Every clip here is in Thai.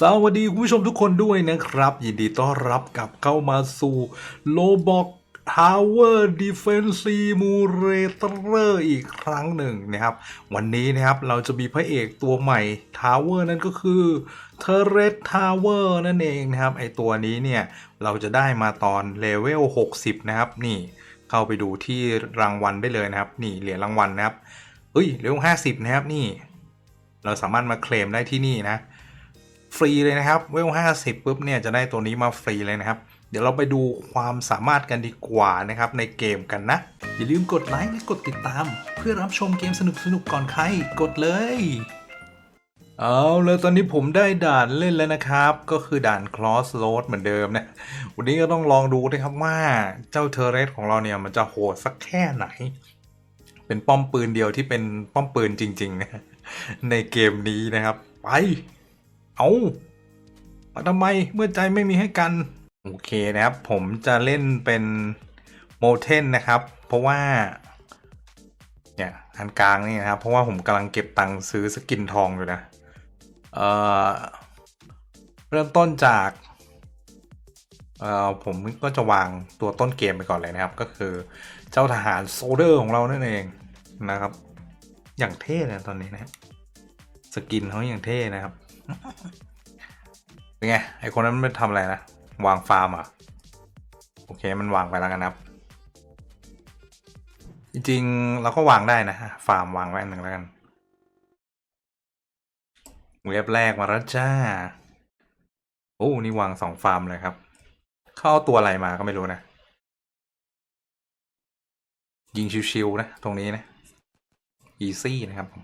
สวัสดีคุณผู้ชมทุกคนด้วยนะครับ ยินดีต้อนรับกลับเข้ามาสู่โลบอก Tower Defense Simulator อีกครั้งหนึ่งนะครับ วันนี้นะครับเราจะมีพระเอกตัวใหม่ Tower นั่นก็คือ Turret Tower นั่นเองนะครับ ไอตัวนี้เนี่ย เราจะได้มาตอนเลเวล 60 นะครับ นี่เข้าไปดูที่รางวัลได้เลยนะครับ นี่เหรียญรางวัลนะครับเฮ้ยเลเวล50 นะครับนี่ เราสามารถมาเคลมได้ที่นี่นะ ฟรีเลยนะครับเวล50ปุ๊บเนี่ยจะได้ตัวนี้มาฟรีเลยนะครับ เดี๋ยวเราไปดูความสามารถกันดีกว่านะครับในเกมกันนะ อย่าลืมกดไลค์และกดติดตาม เพื่อรับชมเกมสนุกๆก่อนใครกดเลย เอาแล้วตอนนี้ผมได้ด่านเล่นแล้วนะครับ ก็คือด่าน cross road เหมือนเดิมนะ วันนี้ก็ต้องลองดูนะครับว่าเจ้าเทเรสของเราเนี่ยมันจะโหดสักแค่ไหน เป็นป้อมปืนเดียวที่เป็นป้อมปืนจริงๆนะในเกมนี้นะครับ ไป เอามาทำไมเมื่อใจไม่มีให้กัน โอเคนะครับ ผมจะเล่นเป็นโมเทนนะครับ เพราะว่าเนี่ยอันกลางนี่นะครับ เพราะว่าผมกำลังเก็บตังค์ซื้อสกินทองอยู่นะ เอ่อ เริ่มต้นจาก เอ่อ ผมก็จะวางตัวต้นเกมไปก่อนเลยนะครับ ก็คือเจ้าทหารโซเดอร์ของเรานั่นเองนะครับ อย่างเท่เลยตอนนี้นะสกินเขาอย่างเท่นะครับ เป็นไง ไอคนนั้นมันทำอะไรนะ วางฟาร์มอะ โอเคมันวางไปแล้วกันนะครับ จริงๆ เราก็วางได้นะ ฟาร์มวางไว้อันหนึ่งแล้วกัน เว็บแรกมาแล้วจ้า โอ้ นี่วางสองฟาร์มเลยครับ เข้าเอาตัวอะไรมาก็ไม่รู้นะ ยิงชิวๆนะ ตรงนี้นะ อีซี่นะครับผม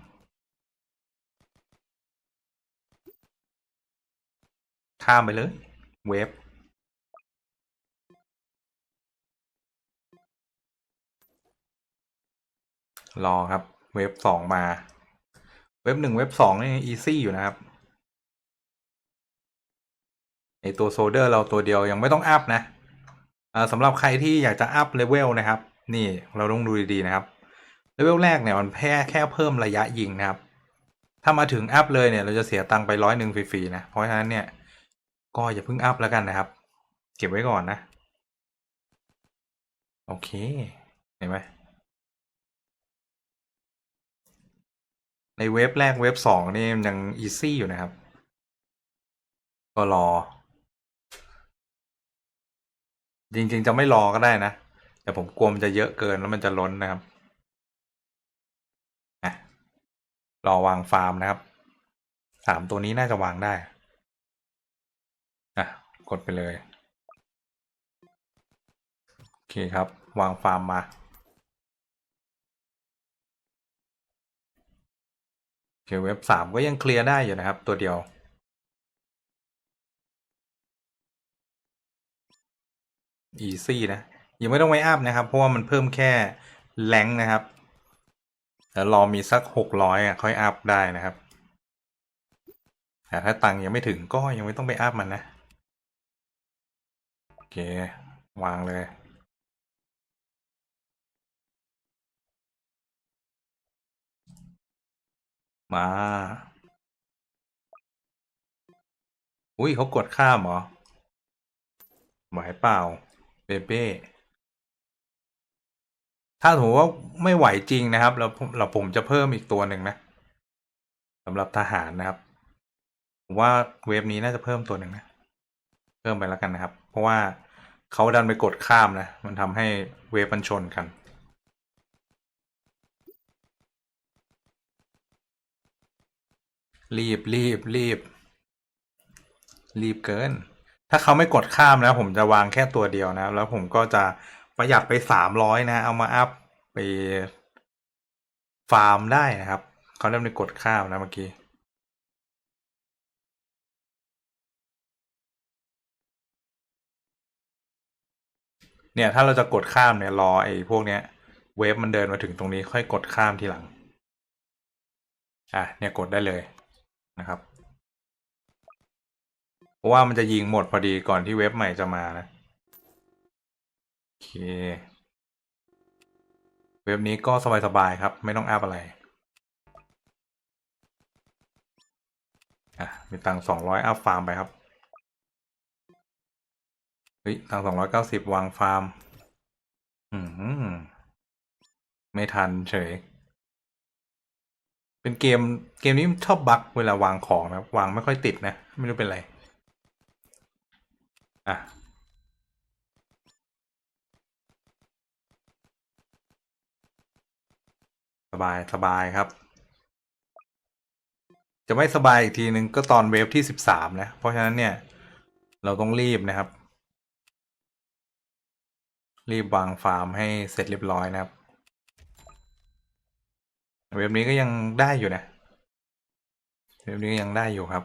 ข้ามไปเลย เวฟรอครับ เวฟสองมา เวฟหนึ่งเวฟสองนี่อีซี่อยู่นะครับไอตัวโซเดอร์เราตัวเดียวยังไม่ต้องอัพนะสำหรับใครที่อยากจะอัพเลเวลนะครับ นี่เราต้องดูดีๆนะครับเลเวลแรกเนี่ยมันแค่แค่เพิ่มระยะยิงนะครับ ถ้ามาถึงอัพเลยเนี่ยเราจะเสียตังค์ไปร้อยหนึ่งฟรีๆนะ เพราะฉะนั้นเนี่ย ก็อย่าเพิ่งอัพแล้วกันนะครับ เก็บไว้ก่อนนะ โอเค เห็นไหมในเว็บแรกเว็บสองนี่ยังอีซี่อยู่นะครับ ก็รอ จริงๆจะไม่รอก็ได้นะ แต่ผมกลัวมันจะเยอะเกินแล้วมันจะล้นนะครับอะรอวางฟาร์มนะครับสามตัวนี้น่าจะวางได้ ดไปเลย โอเคครับ วางฟาร์มมา โอเคเว็บสามก็ยังเคลียร์ได้อยู่นะครับ ตัวเดียว อีซี่นะ ยังไม่ต้องไว้อัพนะครับ เพราะว่ามันเพิ่มแค่แรงนะครับแล้วรอมีสักหกร้อยอะค่อยอัพได้นะครับแต่ถ้าตังค์ยังไม่ถึงก็ยังไม่ต้องไปอัพมันนะ เค วางเลย มา อุ้ยเขากดข้ามเหรอไหวเปล่าเบเบ้ถ้าถือว่าไม่ไหวจริงนะครับ เราเราผมจะเพิ่มอีกตัวหนึ่งนะสำหรับทหารนะครับผมว่าเวฟนี้น่าจะเพิ่มตัวหนึ่งนะ เพิ่มไปแล้วกันนะครับ เพราะว่า เขาดันไปกดข้ามนะ มันทำให้เวฟมันชนกันรีบรีบรีบ รีบเกิน ถ้าเขาไม่กดข้ามนะ ผมจะวางแค่ตัวเดียวนะ แล้วผมก็จะประหยัดไปสามร้อยนะ เอามาอัพไปฟาร์มได้นะครับ เขาเริ่มไปกดข้ามนะเมื่อกี้ เนี่ย ถ้าเราจะกดข้ามเนี่ยรอไอ้พวกเนี้ย เวฟมันเดินมาถึงตรงนี้ค่อยกดข้ามทีหลัง อะเนี่ยกดได้เลยนะครับ เพราะว่ามันจะยิงหมดพอดีก่อนที่เว็บใหม่จะมานะโอเคเว็บนี้ก็สบายๆครับ ไม่ต้องอัพอะไร อะ มีตังสองร้อยอัพฟาร์มไปครับ เฮ้ยตังสองร้อยเก้าสิบวางฟาร์ม อืมไม่ทันเฉย เป็นเกมเกมนี้ชอบบักเวลาวางของนะวางไม่ค่อยติดนะ ไม่รู้เป็นไร อะสบาย สบายครับ จะไม่สบายอีกทีนึงก็ตอนเวฟที่สิบสามนะ เพราะฉะนั้นเนี่ย เราต้องรีบนะครับ รีบวางฟาร์มให้เสร็จเรียบร้อยนะครับ เว็บนี้ก็ยังได้อยู่นะ เว็บนี้ยังได้อยู่ครับ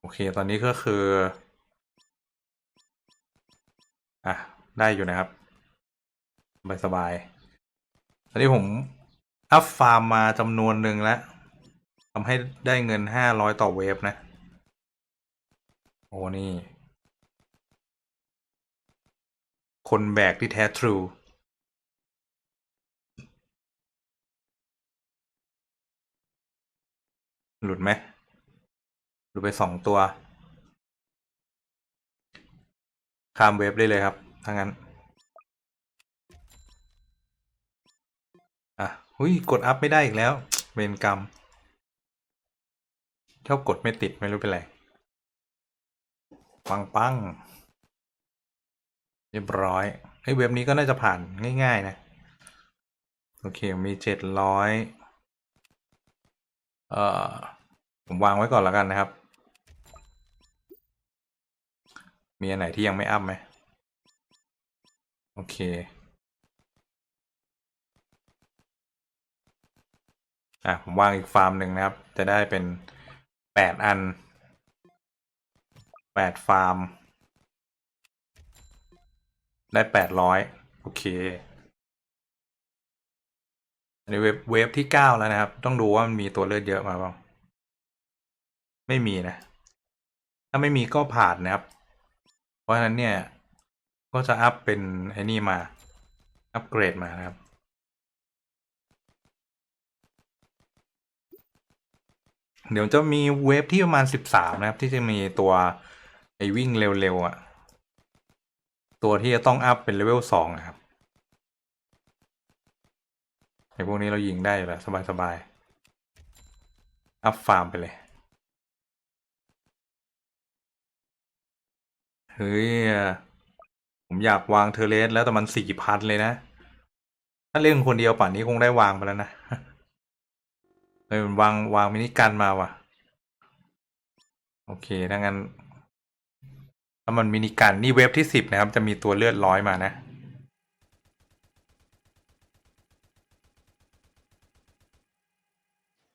โอเคตอนนี้ก็คือ อะ ได้อยู่นะครับสบายสบายๆตอนนี้ผมอัพฟาร์มมาจำนวนหนึ่งแล้วำให้ได้เงินห้าร้อยต่อเวฟนะ โอ้นี่ คนแบกที่แท้ทรูหลุดไหมหลุดไปสองตัว ข้ามเว็บได้เลยครับ ถ้างั้น อะ หุยกดอัพไม่ได้อีกแล้ว เวรกรรม ชอบกดไม่ติดไม่รู้เป็นไร ปังปังเรียบร้อยไอ้ยเว็บนี้ก็น่าจะผ่านง่าย ๆ นะ โอเค มีเจ็ดร้อยเอ่อ ผมวางไว้ก่อนแล้วกันนะครับ มีอันไหนที่ยังไม่อัพไหม โอเคอะผมวางอีกฟาร์มหนึ่งนะครับ จะได้เป็น แปดอันแปดฟาร์ม ได้แปดร้อยโอเคอันนี้เว็บเว็บที่เก้าแล้วนะครับ ต้องดูว่ามันมีตัวเลือกเยอะมาบ้างไม่มีนะ ถ้าไม่มีก็ผ่านนะครับ เพราะฉะนั้นเนี่ย ก็จะอัพเป็นไอ้นี่มา อัปเกรดมานะครับ เดี๋ยวจะมีเวฟที่ประมาณสิบสามนะครับ ที่จะมีตัวไอวิ่งเร็วๆอะ่ะ ตัวที่จะต้องอัพเป็นเลเวลสองครับไอพวกนี้เรายิงได้แล้วสบายๆ อัพฟาร์มไปเลยเฮ้ยผมอยากวางเทเลสแล้วแต่มันสี่พันเลยนะ ถ้าเล่นคนเดียวป่านนี้คงได้วางไปแล้วนะ เออวางวางมินิกันมาว่ะ โอเคถ้างั้นถ้ามันมินิกันนี่เว็บที่สิบนะครับ จะมีตัวเลือดร้อยมานะ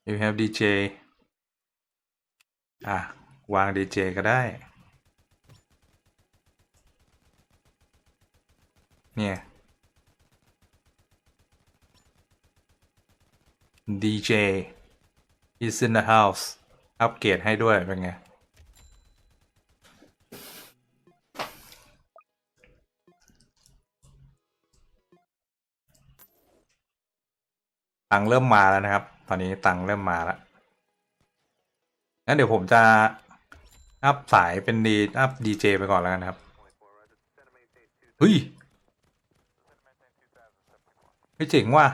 you have DJ อะ วาง DJ ก็ได้ เนี่ย DJ is in the house อัปเกรดให้ด้วย เป็นไง ตังเริ่มมาแล้วนะครับ ตอนนี้ตังเริ่มมาแล้ว งั้นเดี๋ยวผมจะ อัพสายเป็นดี อัพดีเจไปก่อนแล้วกันครับ เฮ้ยเฮ้ยเจ๋งว่ะ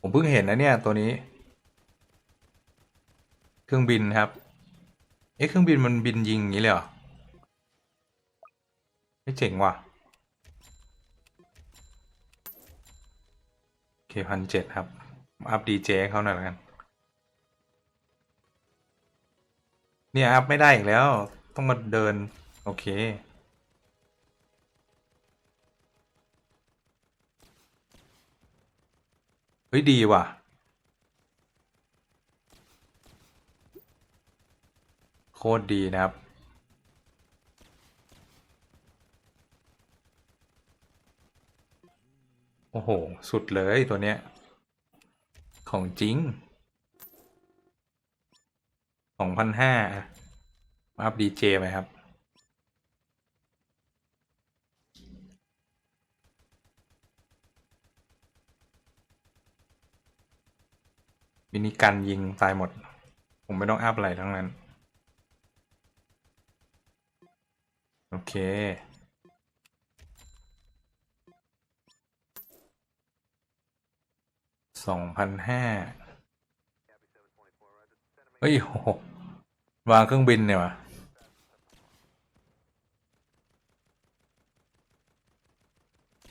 ผมเพิ่งเห็นนะเนี่ยตัวนี้ เครื่องบินครับ เอ๊ะเครื่องบินมันบินยิงอย่างนี้เลยเหรอเฮ้ยเจ๋งว่ะเคพันเจ็ดครับ อัพดีเจเขาหน่อยละกัน เนี่ยอัพไม่ได้อีกแล้ว ต้องมาเดิน โอเคเฮ้ยดีว่ะ โคตรดีนะครับ โอ้โห สุดเลยตัวเนี้ย ของจริงสองพันห้าอัพดีเจไหมครับมินิการยิงตายหมด ผมไม่ต้องอัพอะไรทั้งนั้น เค สองพันห้าเฮ้ยโหวางเครื่องบินเนี่ยวะ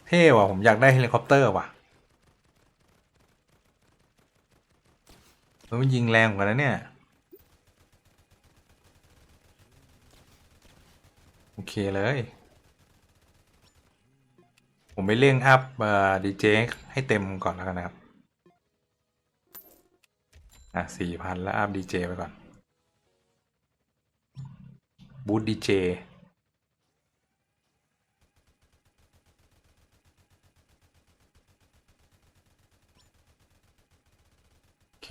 เท่ว่ะ ผมอยากได้เฮลิคอปเตอร์ว่ะมันยิงแรงกว่านะเนี่ย โอเคเลย ผมไปเร่งอัพดีเจให้เต็มก่อนแล้วกันนะครับ อะสี่พันแล้วอัพดีเจไปก่อน บูทดีเจโอเค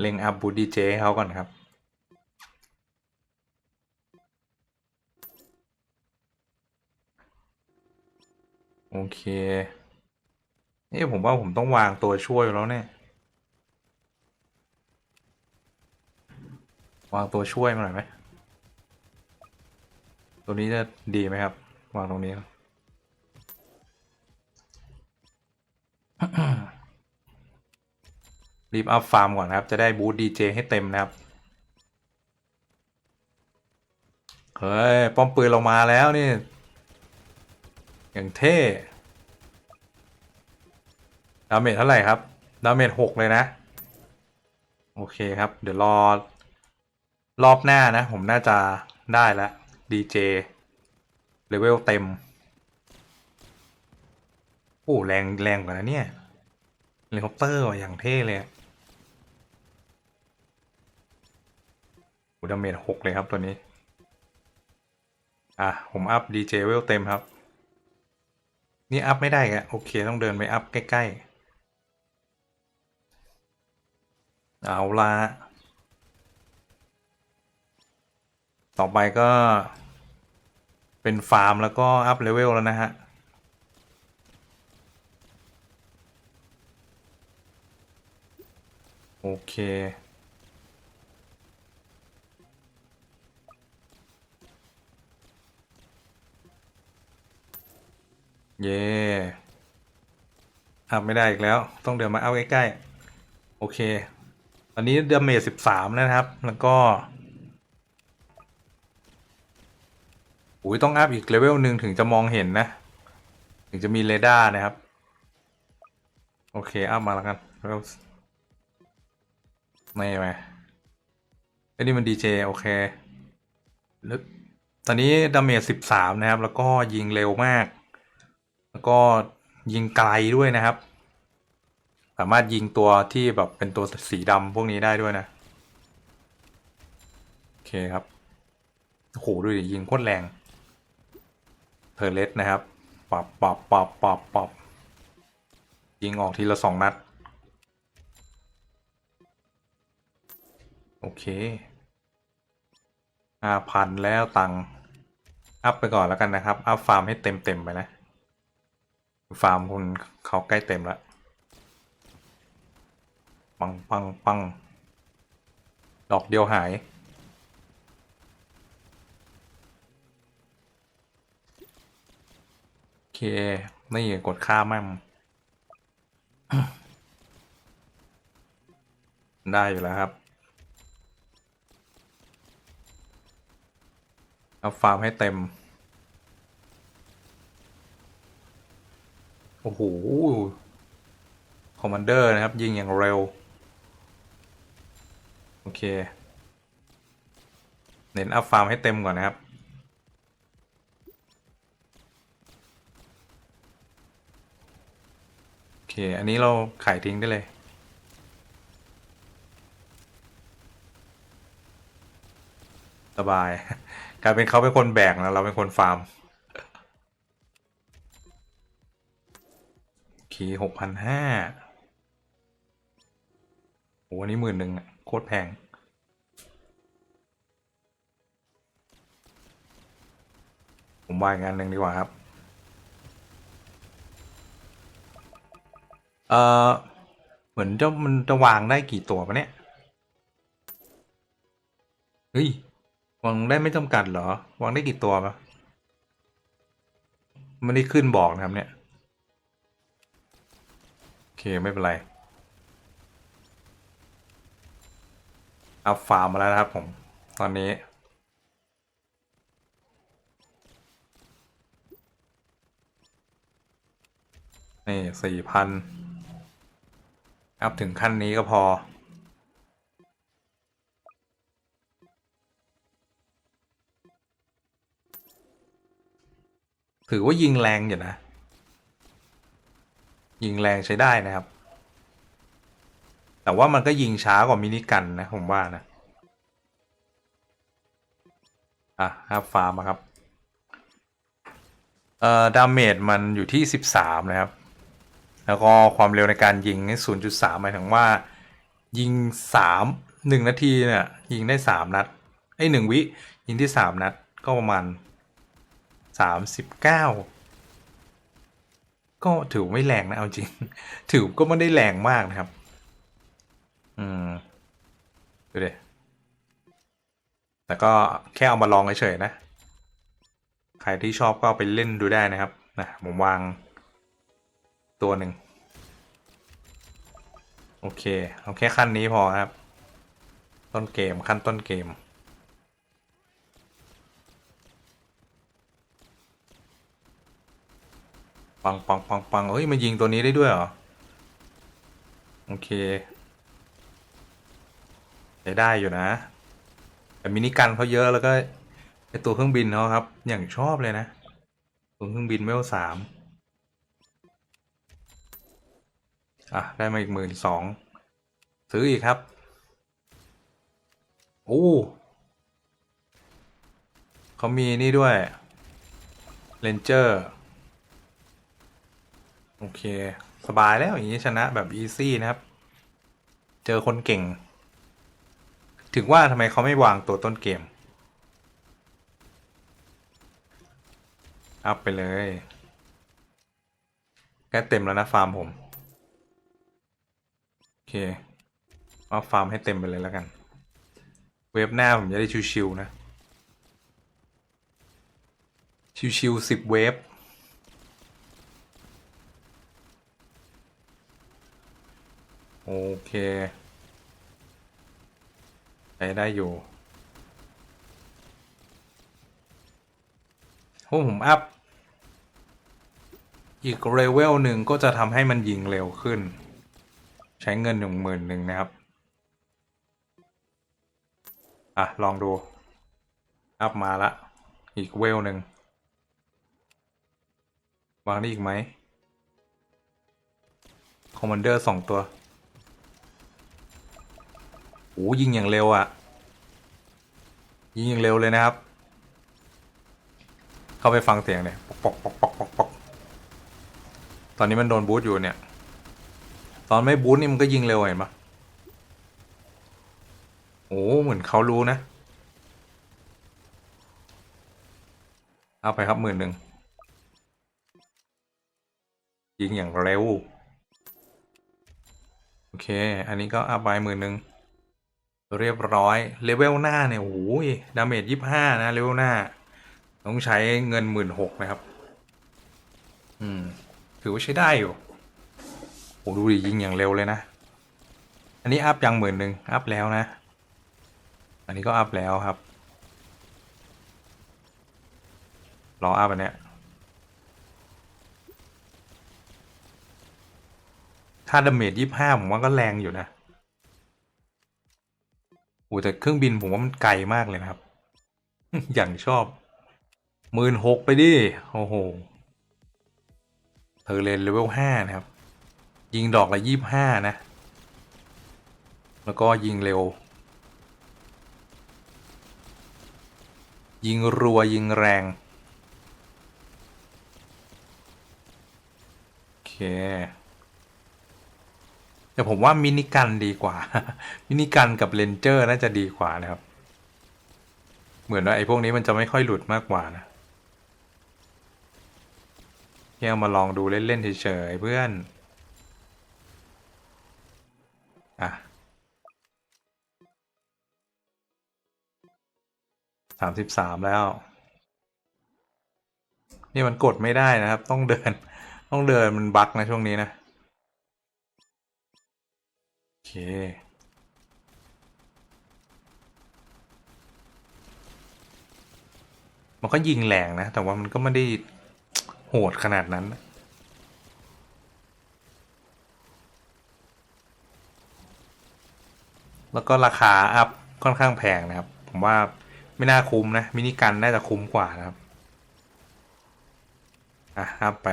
เล็งอัพบูดีเจให้เขาก่อนครับ โอเคนี่ผมว่าผมต้องวางตัวช่วยแล้วเนี่ยวางตัวช่วยมาหน่อยไหม ตัวนี้จะดีไหมครับ วางตรงนี้รีบ รีบอัพฟาร์มก่อนนะครับ จะได้บูทดีเจให้เต็มนะครับ เฮ้ย ป้อมปืนเรามาแล้วนี่ อย่างเท่ ดาเมจเท่าไหร่ครับ ดาเมจหกเลยนะ โอเคครับ เดี๋ยวรอ รอบหน้านะ ผมน่าจะได้แล้วดีเจเลเวลเต็ม โอ้ แรงแรงกว่านะเนี่ยเฮลิคอปเตอร์วะอย่างเท่เลยอะโอ้ ดาเมจหกเลยครับตัวนี้ อะ ผมอัพดีเจเวลเต็มครับ นี่อัพไม่ได้แกโอเค ต้องเดินไปอัพใกล้ๆ เอาละต่อไปก็เป็นฟาร์มแล้วก็อัพเลเวลแล้วนะฮะ โอเค เย่อัพไม่ได้อีกแล้ว ต้องเดินมาเอาใกล้ๆ โอเค ตอนนี้เดเมจสิบสามนะครับ แล้วก็อุ้ยต้องอัพอีกเลเวลหนึ่งถึงจะมองเห็นนะ ถึงจะมีเรดาร์นะครับ โอเค อัพมาแล้วกันเลเวไม่ไหมไอ้นี่มันดีเจโอเคแล้วตอนนี้ดาเมจสิบสามนะครับ แล้วก็ยิงเร็วมาก แล้วก็ยิงไกลด้วยนะครับ สามารถยิงตัวที่แบบเป็นตัวสีดำพวกนี้ได้ด้วยนะ โอเคครับ โอ้โหดูดิยิงโคตรแรงเทอร์เลสนะครับปับปับปับปับปับยิงออกทีละสองนัด โอเคห้าพันแล้วตังอัพไปก่อนแล้วกันนะครับ อัพฟาร์มให้เต็มเต็มไปนะ ฟาร์มคุณเขาใกล้เต็มแล้ว ปังปังปัง ดอกเดียวหาย โอเค นี่กดค่ามั่งได้อยู่แล้วครับเอาฟาร์มให้เต็ม โอ้โหคอมมานเดอร์นะครับ ยิงอย่างเร็ว โอเค เน้นอัพฟาร์มให้เต็มก่อนนะครับ โอเค อันนี้เราขายทิ้งได้เลยสบาย กลายเป็นเขาเป็นคนแบกนะเราเป็นคนฟาร์ม คีหกพันห้าโอ้อันนี้หมื่นหนึ่งอะโคตรแพง ผมวางงานหนึ่งดีกว่าครับ เออเหมือนจะมันจะวางได้กี่ตัวปะเนี่ย เฮ้ย วางได้ไม่จำกัดเหรอ วางได้กี่ตัวปะไม่ได้ขึ้นบอกนะครับเนี่ย ไม่เป็นไรอัพฟาร์มมาแล้วนะครับผม ตอนนี้ นี่สี่พันอัพถึงขั้นนี้ก็พอถือว่ายิงแรงอยู่นะ ยิงแรงใช้ได้นะครับ แต่ว่ามันก็ยิงช้ากว่ามินิกันนะผมว่านะ อะครับฟาร์มครับ เอ่อ ดาเมจมันอยู่ที่ 13 นะครับ แล้วก็ความเร็วในการยิงนี่0.3หมายถึงว่า ยิง 3 1 นาทีเนี่ยยิงได้ 3 นัดไอ้1วิ ยิงที่ 3 นัดก็ประมาณ 39 ก็ถือไม่แรงนะเอาจริง ถือก็ไม่ได้แรงมากนะครับ อืมดูดิแต่ก็แค่เอามาลองเฉยๆนะ ใครที่ชอบก็ไปเล่นดูได้นะครับนะผมวางตัวหนึ่งโอเค เอาแค่ขั้นนี้พอครับ ต้นเกมขั้นต้นเกม ปังปังปังปังเฮ้ยมันยิงตัวนี้ได้ด้วยเหรอ โอเคใช้ได้อยู่นะ แต่มินิกันเขาเยอะแล้วก็ไอตัวเครื่องบินเขาครับ อย่างชอบเลยนะตัวเครื่องบินเวลสามอะ ได้มาอีกหมื่นสองซื้ออีกครับ โอ้เขามีนี่ด้วยเ a นเจอร์ โอเค สบายแล้วอย่างนี้ชนะแบบอีซี่นะครับ เจอคนเก่ง ถึงว่าทำไมเขาไม่วางตัวต้นเกม อัพไปเลยใกล้เต็มแล้วนะฟาร์มผม โอเคเอาฟาร์มให้เต็มไปเลยแล้วกัน เวฟหน้าผมจะได้ชิวๆนะ ชิวๆสิบเวฟ โอเคใช้ได้อยู่โอ้ผมอัพ อีกเลเวลหนึ่งก็จะทำให้มันยิงเร็วขึ้น ใช้เงินหนึ่งหมื่นหนึ่งนะครับ อะ ลองดู อัพมาละ อีกเวลหนึ่งวางได้อีกไหมคอมมานเดอร์สองตัว โอ้ยิงอย่างเร็วอะ่ะ ยิงอย่างเร็วเลยนะครับ เข้าไปฟังเสียงเนี่ยปอกปอกปอกปอกปอกตอนนี้มันโดนบูทอยู่เนี่ย ตอนไม่บูทนี่มันก็ยิงเร็วเห็นปะโอ้เหมือนเขารู้นะ เอาไปครับหมื่นหนึ่งยิงอย่างเร็ว โอเค อันนี้ก็อัพไปหมื่นหนึ่ง เรียบร้อยเลเวลหน้าเนี่ยโอ้ยดาเมจยี่ห้านะเลเวลหน้า ต้องใช้เงินหมื่นหกนะครับ อืม ถือว่าใช้ได้อยู่โอ้ดูดิยิงอย่างเร็วเลยนะ อันนี้อัพยังหมื่นหนึ่งอัพแล้วนะ อันนี้ก็อัพแล้วครับ รออัพอันเนี้ยถ้าดาเมจยี่ห้าผมว่าก็แรงอยู่นะ อ้แต่เครื่องบินผมว่ามันไกลมากเลยนะครับ อย่างชอบหมื่นหกไปดิ โอ้โหเธอเลนเลเวลห้านะครับ ยิงดอกละยี่บห้านะ แล้วก็ยิงเร็ว ยิงรัวยิงแรง โอเค แต่ผมว่ามินิกันดีกว่า มินิกันกับเลนเจอร์น่าจะดีกว่านะครับ เหมือนว่าไอ้พวกนี้มันจะไม่ค่อยหลุดมากกว่านะแค่เอามาลองดูเล่นๆเฉยๆเพื่อน อะสามสิบสามแล้ว นี่มันกดไม่ได้นะครับ ต้องเดิน ต้องเดินมันบักนะช่วงนี้นะ เค มันก็ยิงแรงนะ แต่ว่ามันก็ไม่ได้โหดขนาดนั้น แล้วก็ราคาอัพค่อนข้างแพงนะครับ ผมว่าไม่น่าคุ้มนะ มินิกันน่าจะคุ้มกว่านะครับ อะอัพไป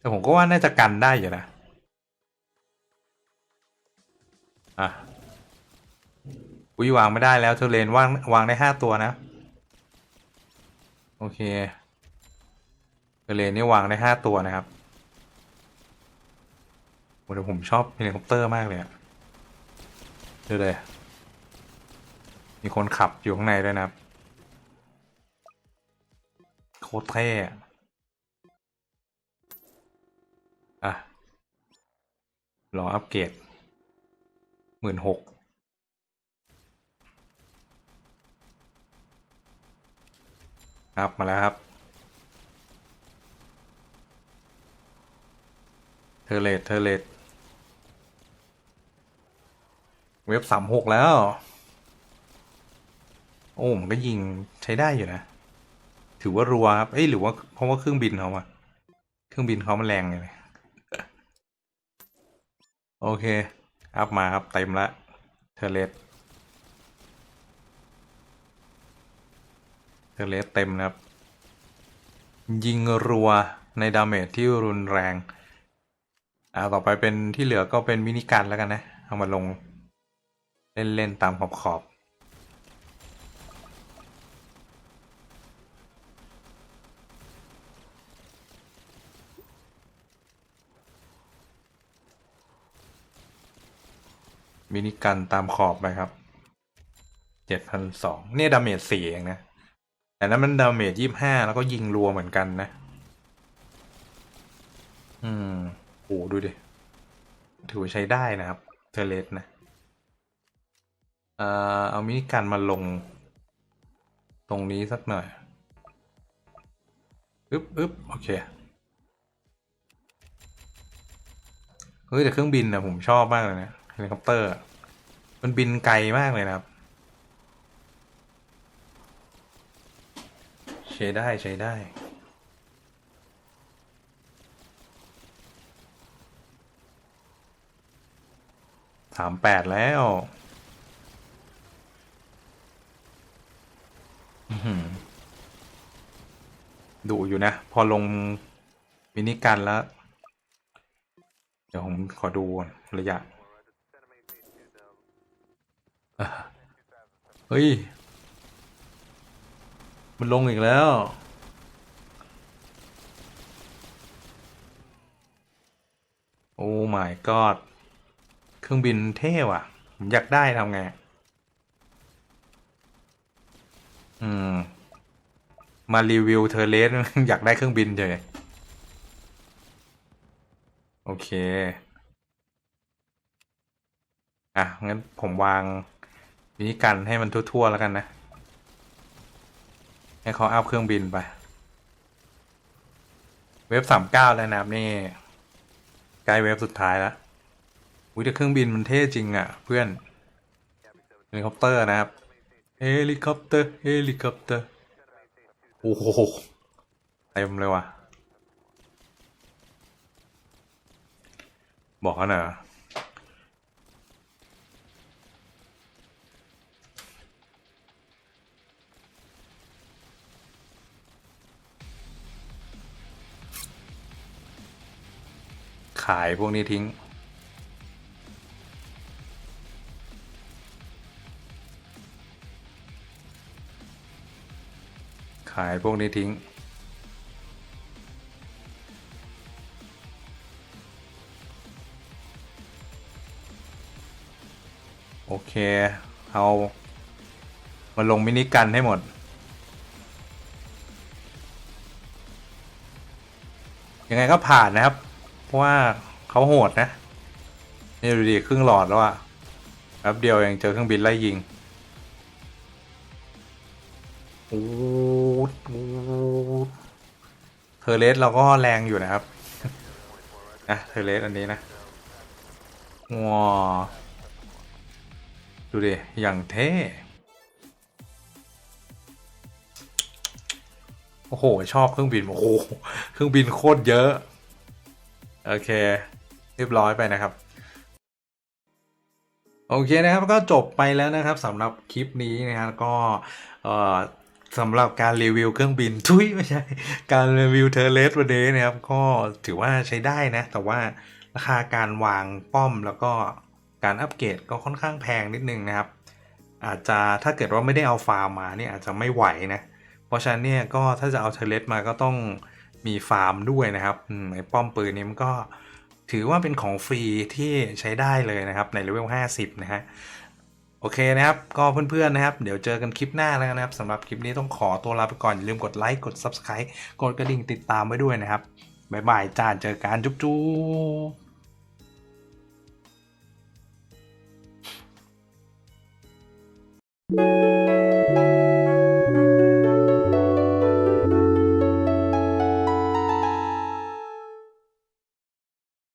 แต่ผมก็ว่าน่าจะกันได้อยู่นะ อะอุ้ยวางไม่ได้แล้วเทเลนวางวางได้ห้าตัวนะ โอเคเทเลนนี่วางได้ห้าตัวนะครับโอ้แต่ผมชอบเฮลิคอปเตอร์มากเลยอะดูเลย มีคนขับอยู่ข้างในด้วยนะครับ โคตรเท่อะอะ รออัปเกรดหมื่นหกอัพมาแล้วครับ เทเลตเทเลตเว็บสามหกแล้ว โอ้มันก็ยิงใช้ได้อยู่นะ ถือว่ารัวครับ เอ้ยหรือว่าเพราะว่าเครื่องบินเขาอะเครื่องบินเขามันแรงเลย โอเค อัพมาครับ เต็มละเทเลสเทเลสเต็มนะครับ ยิงรัวในดาเมจที่รุนแรง อ่า ต่อไปเป็นที่เหลือก็เป็นมินิกันแล้วกันนะ เอามาลง เล่น ๆ ตามขอบขอบ มินิกันตามขอบไปครับเจ็ดพันสองเนี่ยดาเมจสี่เองนะ แต่นั้นมันดาเมจยี่ห้าแล้วก็ยิงรัวเหมือนกันนะ อืมโอ้ดูดิ ถือใช้ได้นะครับ เทเลสนะ เอ่อเอามินิกันมาลง ตรงนี้สักหน่อยอึ๊บอึ๊บโอเคเฮ้ยแต่เครื่องบินนะผมชอบมากเลยนะ ลิคอปเตอร์ มันบินไกลมากเลยนะครับ ใช้ได้ใช้ได้สามแปดแล้วดูอยู่นะ พอลงมินิกันแล้ว เดี๋ยวผมขอดูระยะ เฮ้ย มันลงอีกแล้ว โอ้ my god เครื่องบินเท่ว่ะ ผมอยากได้ทำไง อืม มารีวิวเทอร์เลส อยากได้เครื่องบินเฉยโอเค อะ งั้นผมวาง มินิกันให้มันทั่วๆแล้วกันนะ ให้เขาอัพเครื่องบินไป เว็บสามเก้าแล้วนะครับนี่ใกล้เว็บสุดท้ายแล้วอุ้ยแต่เครื่องบินมันเท่จริงอะ เพื่อนเฮลิคอปเตอร์นะครับเฮลิคอปเตอร์เฮลิคอปเตอร์โอ้โหเต็มเลยว่ะ บอกเขาหน่อยายพวกนี้ทิ้ง ขายพวกนี้ทิ้ง โอเค เอามาลงมินิกันให้หมดยังไงก็ผ่านนะครับ เพราะว่าเขาโหดนะ นี่ดูดีครึ่งหลอดแล้วอะแป๊บเดียวเองเจอเครื่องบินไล่ยิงเทอร์เลสเราก็แรงอยู่นะครับนะเทเลสอันนี้นะว้าดูดิ อย่างเท่ โอ้โห ชอบเครื่องบิน โอ้โห เครื่องบินโคตรเยอะ โอเค เรียบร้อยไปนะครับ โอเคนะครับก็จบไปแล้วนะครับสำหรับคลิปนี้นะครับก็เอ่อสำหรับการรีวิวเครื่องบินทุยไม่ใช่ การรีวิวเทอร์เลสวันนี้นะครับ ก็ถือว่าใช้ได้นะ แต่ว่าราคาการวางป้อมแล้วก็การอัปเกรดก็ค่อนข้างแพงนิดนึงนะครับ อาจจะถ้าเกิดว่าไม่ได้เอาฟาร์มมาเนี่ยอาจจะไม่ไหวนะ เพราะฉะนั้นเนี่ยก็ถ้าจะเอาเทอร์เลสมาก็ต้อง มีฟาร์มด้วยนะครับอืมไอ้ป้อมปืนนี้มันก็ถือว่าเป็นของฟรีที่ใช้ได้เลยนะครับในเลเวล 50 นะฮะ โอเคนะครับ ก็เพื่อนๆนะครับ เดี๋ยวเจอกันคลิปหน้าแล้วนะครับสำหรับคลิปนี้ต้องขอตัวลาไปก่อน อย่าลืมกดไลค์กด Subscribe กดกระดิ่งติดตามไว้ด้วยนะครับบ๊ายบายจ้าเจอกันจุ๊บจุ๊บ